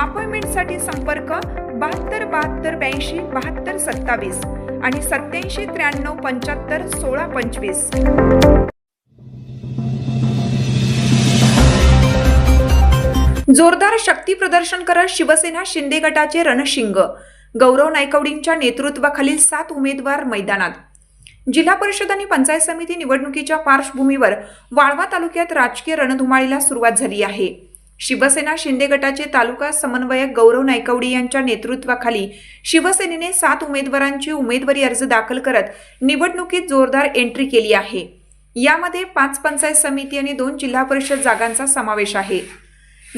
अपॉइंटमेंटसाठी संपर्क बहात्तर बहात्तर ब्याऐंशी बहात्तर सत्तावीस आणि सत्याऐंशी त्र्याण्णव पंच्याहत्तर सोळा पंचवीस. जोरदार शक्ती प्रदर्शन करत शिवसेना शिंदे गटाचे रणशिंग. गौरव नायकवडींच्या नेतृत्वाखालील सात उमेदवार मैदानात. जिल्हा परिषद आणि पंचायत समिती निवडणुकीच्या पार्श्वभूमीवर वाळवा तालुक्यात राजकीय रणधुमाळीला सुरुवात झाली आहे. शिवसेना शिंदे गटाचे तालुका समन्वयक गौरव नायकवडी यांच्या नेतृत्वाखाली शिवसेनेने सात उमेदवारांची उमेदवारी अर्ज दाखल करत निवडणुकीत जोरदार एंट्री केली आहे. यामध्ये पाच पंचायत समिती आणि दोन जिल्हा परिषद जागांचा समावेश आहे.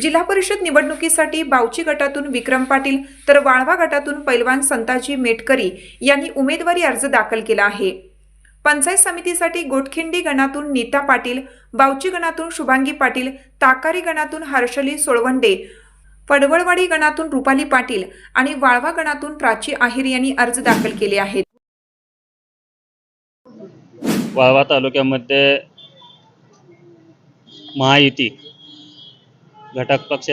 जिल्हा परिषद निवडणुकीसाठी बावची गटातून विक्रम पाटील तर वाळवा गटातून पैलवान संताजी मेटकरी यांनी उमेदवारी अर्ज दाखल केला आहे. पंचायत समितीसाठी गोटखिंडी गणातून नीता पाटील बावची गणातून शुभांगी पाटील ताकारी गणातून हर्षली सोळवंडे पडवळवाडी गणातून रुपाली पाटील आणि वाळवा गणातून प्राची आहिर यांनी अर्ज दाखल केले आहेत. वाळवा तालुक्यामध्ये महायुती घटक पक्ष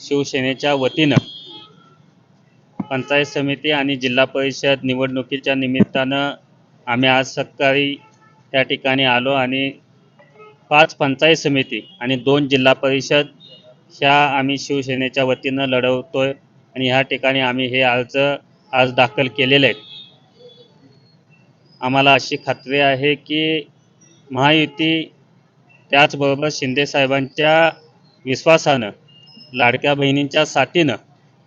शिवसेनेच्या वतीनं पंचायत समिती आणि जिल्हा परिषद निवडणुकीच्या निमित्तानं आम्ही आज सकाळी त्या ठिकाणी आलो आणि पाच पंचायत समिती आणि दोन जिल्हा परिषद ह्या आम्ही शिवसेनेच्या वतीनं लढवतोय आणि ह्या ठिकाणी आम्ही हे अर्ज आज दाखल केलेले आहेत. आम्हाला अशी खात्री आहे की महायुती त्याचबरोबर शिंदेसाहेबांच्या विश्वासानं लाडक्या बहिणींच्या साथीनं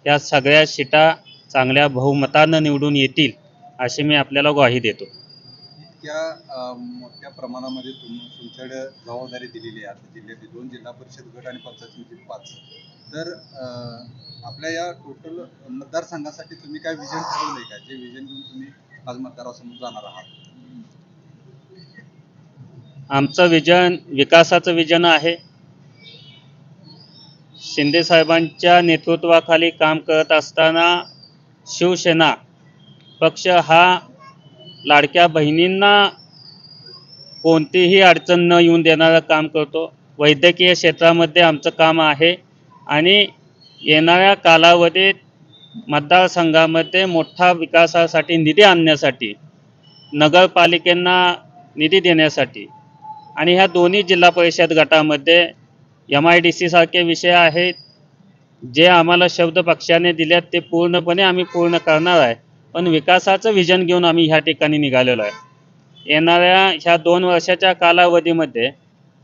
या सगळ्या शिटा चांगल्या बहुमतानं निवडून येतील अशी मी आपल्याला ग्वाही देतो. इतक्या अ, मोठ्या प्रमाणामध्ये तुम तुमच्याकडे जबाबदारी दिलेली आहे. आता जिल्ह्यातील दोन जिल्हा परिषद गट आणि पंचायत समिती पाच. तर अ, आपल्या या टोटल मतदारसंघासाठी तुम्ही काय विजन ठरवलंय का? जे विजन घेऊन तुम्ही आज मतदारासमोर जाणार आहात? आमचं विजन विकासाचं विजन आहे. शिंदे साहेबांच्या नेतृत्वाखाली काम करत असताना शिवसेना पक्ष हा लाडक्या बहिणींना कोणतीही अडचण न येऊन देणारं काम करतो. वैद्यकीय क्षेत्रामध्ये आमचं काम आहे आणि येणाऱ्या कालावधीत मतदारसंघामध्ये मोठा विकासासाठी निधी आणण्यासाठी नगरपालिकेंना निधी देण्यासाठी आणि ह्या दोन्ही जिल्हा परिषद गटामध्ये एम आय डी सीसारखे विषय आहेत. जे आम्हाला शब्द पक्षाने दिल्यात ते पूर्णपणे आम्ही पूर्ण करणार आहे. पण विकासाचं विजन घेऊन आम्ही ह्या ठिकाणी निघालेलो आहे. येणाऱ्या ह्या दोन वर्षाच्या कालावधीमध्ये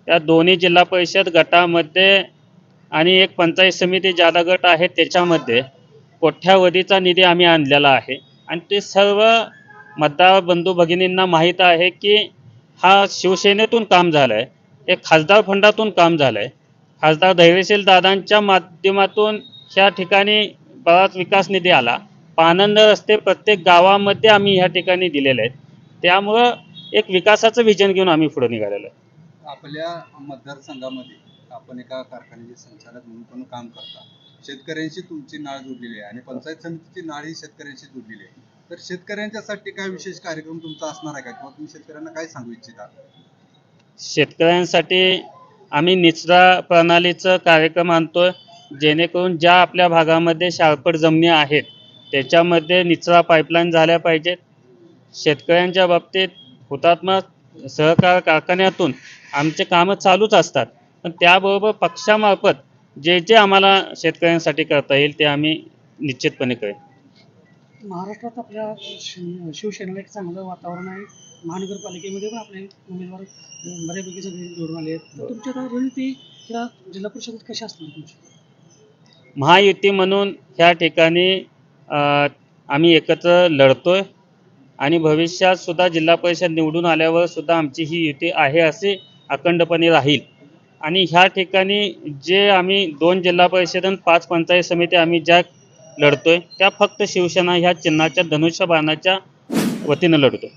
या दोन्ही जिल्हा परिषद गटामध्ये आणि एक पंचायत समिती जादा गट आहे त्याच्यामध्ये कोठ्यावधीचा निधी आम्ही आणलेला आहे. आणि ते सर्व मतदार बंधू भगिनींना माहीत आहे की हा शिवसेनेतून काम झालं आहे हे खासदार फंडातून काम झालं आहे खासदार धैर्यशील दादांच्या माध्यमातून ह्या ठिकाणी बराच विकास निधी आला. पानंद रस्ते प्रत्येक गावामध्ये आम्ही ह्या ठिकाणी दिलेले आहेत. त्यामुळं एक विकासाचं विजन घेऊन आम्ही पुढे निघालेलो आहे. आपल्या मतदारसंघामध्ये आपण एका कारखान्याचे संचालक म्हणून पण काम करता. शेतकऱ्यांशी तुमची नाळ जोडलेली आहे आणि पंचायत समितीची नाळ ही शेतकऱ्यांशी जोडलेली आहे. तर शेतकऱ्यांच्यासाठी काय विशेष कार्यक्रम तुमचा असणार आहे का? किंवा तुम्ही शेतकऱ्यांना काय सांगू इच्छिता? शेतकऱ्यांसाठी आम्ही निचरा प्रणालीचं कार्यक्रम आणतोय. जेणेकरून ज्या आपल्या भागामध्ये शारपट जमिनी आहेत त्याच्यामध्ये निचरा पाईपलाईन झाल्या पाहिजेत. शेतकऱ्यांच्या बाबतीत हुतात्मा सहकार कारखान्यातून आमचे कामं चालूच असतात. पण त्याबरोबर पक्षामार्फत जे जे आम्हाला शेतकऱ्यांसाठी करता येईल ते आम्ही निश्चितपणे करेन. महाराष्ट्रात आपल्या शि- शिवसेनेला एक चांगलं वातावरण आहे. महानगरपालिकेमध्ये पण आपले उमेदवार अं, बऱ्यापैकी सगळे निवडून आले आहेत. तर तुमच्या आता रणनीती या जिल्हा परिषदेत कशा असणार तुमची महायुती म्हणून ह्या ठिकाणी आम्ही एकत्र लढतो आहे आणि भविष्यातसुद्धा जिल्हा परिषद निवडून आल्यावरसुद्धा आमची ही युती आहे असे अखंडपणे राहील. आणि ह्या ठिकाणी जे आम्ही दोन जिल्हा परिषद आणि पाच पंचायत समिती आम्ही ज्या लढतोय त्या फक्त शिवसेना ह्या चिन्हाच्या धनुष्यबाणाच्या वतीनं लढतोय.